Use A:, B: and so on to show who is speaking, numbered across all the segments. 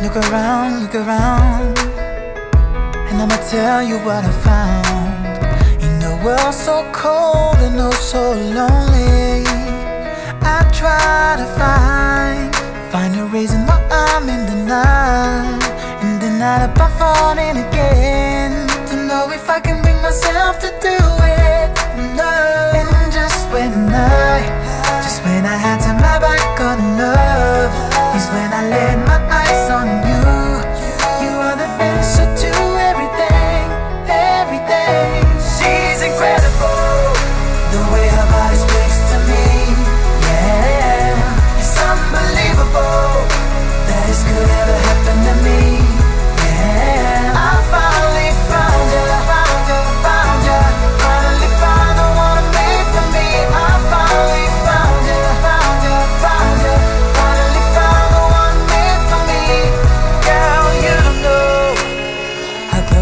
A: Look around, look around, and I'ma tell you what I found. In a world so cold and oh so lonely, I try to find, find a reason why I'm in the night, in the night about falling again. To know if I can bring myself to do it. No.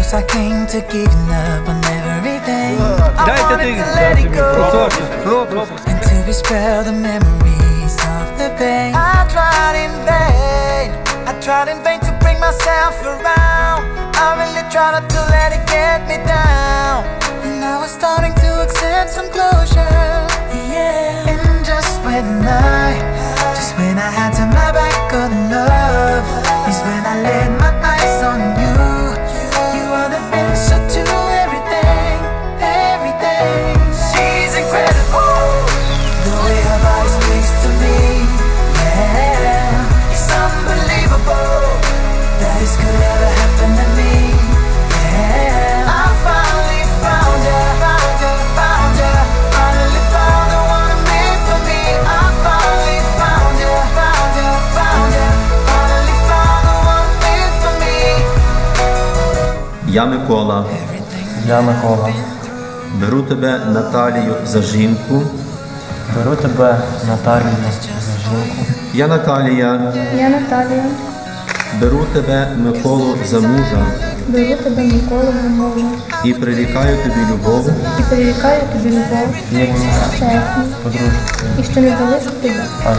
A: First I came to giving up on everything. I wanted to let it go. And to dispel the memories of the pain. I tried in vain. I tried in vain to bring myself around. I really tried not to let it get me down. And I was starting to accept some closure. Yeah. And just when I
B: Я Микола,
C: Я Микола.
B: беру тебе Наталію за жінку.
C: Беру тебе Наталію за жінку.
B: Я Наталія,
D: Я Наталія,
B: беру тебе Миколу за мужа
D: беру тебе Миколу за мужа
B: і прирікаю тобі любов
D: і прирікаю тобі любов,
C: Вірність,
D: чесність
C: подружку.
D: і що не залишу тебе.
C: Аж